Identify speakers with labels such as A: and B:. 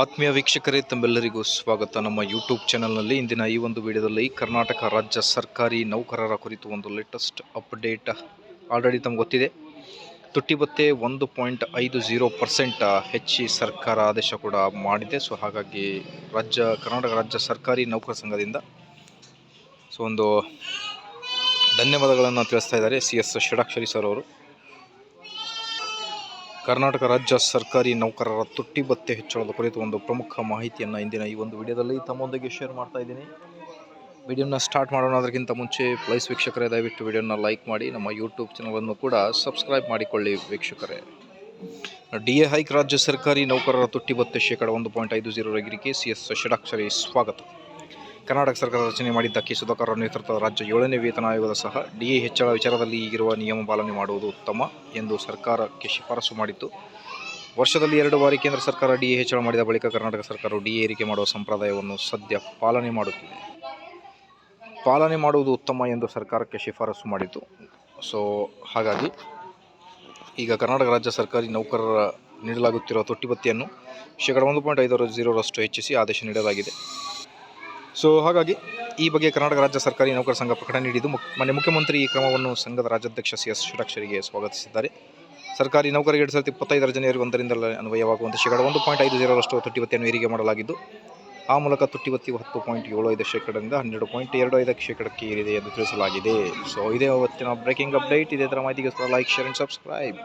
A: ಆತ್ಮೀಯ ವೀಕ್ಷಕರೇ, ತಮ್ಮೆಲ್ಲರಿಗೂ ಸ್ವಾಗತ. ನಮ್ಮ ಯೂಟ್ಯೂಬ್ ಚಾನಲ್ನಲ್ಲಿ ಇಂದಿನ ಈ ಒಂದು ವಿಡಿಯೋದಲ್ಲಿ ಕರ್ನಾಟಕ ರಾಜ್ಯ ಸರ್ಕಾರಿ ನೌಕರರ ಕುರಿತು ಒಂದು ಲೇಟೆಸ್ಟ್ ಅಪ್ಡೇಟ್ ಆಲ್ರೆಡಿ ತಮ್ಗೆ ಗೊತ್ತಿದೆ. ತುಟ್ಟಿ ಭತ್ತೆ ಒಂದು ಪಾಯಿಂಟ್ ಐದು ಜೀರೋ ಪರ್ಸೆಂಟ್ ಹೆಚ್ಚಿ ಸರ್ಕಾರ ಆದೇಶ ಕೂಡ ಮಾಡಿದೆ. ಸೊ ಹಾಗಾಗಿ ರಾಜ್ಯ, ಕರ್ನಾಟಕ ರಾಜ್ಯ ಸರ್ಕಾರಿ ನೌಕರ ಸಂಘದಿಂದ ಸೊ, ಒಂದು ಧನ್ಯವಾದಗಳನ್ನು ತಿಳಿಸ್ತಾ ಇದ್ದಾರೆ ಸಿ ಎಸ್ ಷಡಾಕ್ಷರಿ ಸರ್ ಅವರು. ಕರ್ನಾಟಕ ರಾಜ್ಯ ಸರ್ಕಾರಿ ನೌಕರರ ತುಟ್ಟಿ ಭತ್ಯೆ ಹೆಚ್ಚಳದ ಕುರಿತು ಒಂದು ಪ್ರಮುಖ ಮಾಹಿತಿಯನ್ನು ಇಂದಿನ ಈ ಒಂದು ವಿಡಿಯೋದಲ್ಲಿ ತಮ್ಮೊಂದಿಗೆ ಶೇರ್ ಮಾಡ್ತಾ ಇದ್ದೀನಿ. ವಿಡಿಯೋನ ಸ್ಟಾರ್ಟ್ ಮಾಡೋಣ, ಅದಕ್ಕಿಂತ ಮುಂಚೆ ಪ್ಲೈಸ್ ವೀಕ್ಷಕರೇ, ದಯವಿಟ್ಟು ವಿಡಿಯೋನ ಲೈಕ್ ಮಾಡಿ, ನಮ್ಮ ಯೂಟ್ಯೂಬ್ ಚಾನಲನ್ನು ಕೂಡ ಸಬ್ಸ್ಕ್ರೈಬ್ ಮಾಡಿಕೊಳ್ಳಿ ವೀಕ್ಷಕರೇ. ಡಿ ಎ ಹೈಕ್ ರಾಜ್ಯ ಸರ್ಕಾರಿ ನೌಕರರ ತುಟ್ಟಿ ಭತ್ಯೆ ಶೇಕಡ ಒಂದು ಪಾಯಿಂಟ್ ಐದು ಜೀರೋ ಏರಿಕೆ ಸಿ ಎಸ್ ಷಡಾಕ್ಷರಿ ಸ್ವಾಗತ. ಕರ್ನಾಟಕ ಸರ್ಕಾರ ರಚನೆ ಮಾಡಿದ್ದ ಕೆ ಸುಧಾಕರ್ ನೇತೃತ್ವದ ರಾಜ್ಯ ಏಳನೇ ವೇತನ ಆಯೋಗದ ಸಹ ಡಿಎ ಹೆಚ್ಚಳ ವಿಚಾರದಲ್ಲಿ ಈಗಿರುವ ನಿಯಮ ಪಾಲನೆ ಮಾಡುವುದು ಉತ್ತಮ ಎಂದು ಸರ್ಕಾರಕ್ಕೆ ಶಿಫಾರಸು ಮಾಡಿತ್ತು. ವರ್ಷದಲ್ಲಿ ಎರಡು ಬಾರಿ ಕೇಂದ್ರ ಸರ್ಕಾರ ಡಿಎ ಹೆಚ್ಚಳ ಮಾಡಿದ ಬಳಿಕ ಕರ್ನಾಟಕ ಸರ್ಕಾರವು ಡಿಎ ಏರಿಕೆ ಮಾಡುವ ಸಂಪ್ರದಾಯವನ್ನು ಸದ್ಯ ಪಾಲನೆ ಮಾಡುತ್ತಿದೆ. ಪಾಲನೆ ಮಾಡುವುದು ಉತ್ತಮ ಎಂದು ಸರ್ಕಾರಕ್ಕೆ ಶಿಫಾರಸು ಮಾಡಿತು ಸೊ ಹಾಗಾಗಿ ಈಗ ಕರ್ನಾಟಕ ರಾಜ್ಯ ಸರ್ಕಾರಿ ನೌಕರರ ನೀಡಲಾಗುತ್ತಿರುವ ತೊಟ್ಟಿಬತ್ತಿಯನ್ನು ಶೇಕಡ ಒಂದು ಪಾಯಿಂಟ್ ಐದರ ಜೀರೋರಷ್ಟು ಹೆಚ್ಚಿಸಿ ಆದೇಶ ನೀಡಲಾಗಿದೆ. ಸೊ ಹಾಗಾಗಿ ಈ ಬಗ್ಗೆ ಕರ್ನಾಟಕ ರಾಜ್ಯ ಸರ್ಕಾರಿ ನೌಕರ ಸಂಘ ಪ್ರಕಟಣೆ ನೀಡಿದ್ದು ಮುಖ್ ಮನೆ ಮುಖ್ಯಮಂತ್ರಿ ಈ ಕ್ರಮವನ್ನು ಸಂಘದ ರಾಜ್ಯಾಧ್ಯಕ್ಷ ಸಿ ಎಸ್ ಷಡಾಕ್ಷರಿಗೆ ಸ್ವಾಗತಿಸಿದ್ದಾರೆ. ಸರ್ಕಾರಿ ನೌಕರಿಗೆ ಎರಡು ಸಾವಿರದ ಇಪ್ಪತ್ತೈದರ ಜನವರಿ ಒಂದರಿಂದಲೇ ಅನ್ವಯವಾಗುವಂತೆ ಶೇಕಡ ಒಂದು ಪಾಯಿಂಟ್ ಐದು ಜೀರೋರಷ್ಟು ತುಟ್ಟಿವತ್ತಿಯನ್ನು ಏರಿಕೆ ಮಾಡಲಾಗಿದ್ದು, ಆ ಮೂಲಕ ತುಟ್ಟಿವತ್ತಿ ಹತ್ತು ಪಾಯಿಂಟ್ ಏಳು ಐದು ಶೇಕಡದಿಂದ ಹನ್ನೆರಡು ಪಾಯಿಂಟ್ ಎರಡು ಐದಕ್ಕೆ ಶೇಕಡಕ್ಕೆ ಏರಿದೆ ಎಂದು ತಿಳಿಸಲಾಗಿದೆ. ಸೊ ಇದೇ ಅವತ್ತಿನ ಬ್ರೇಕಿಂಗ್ ಅಪ್ಡೇಟ್ ಇದೇ ಥರ ಮಾಹಿತಿಗೆ ಲೈಕ್ ಶೇರ್ ಆ್ಯಂಡ್ ಸಬ್ಸ್ಕ್ರೈಬ್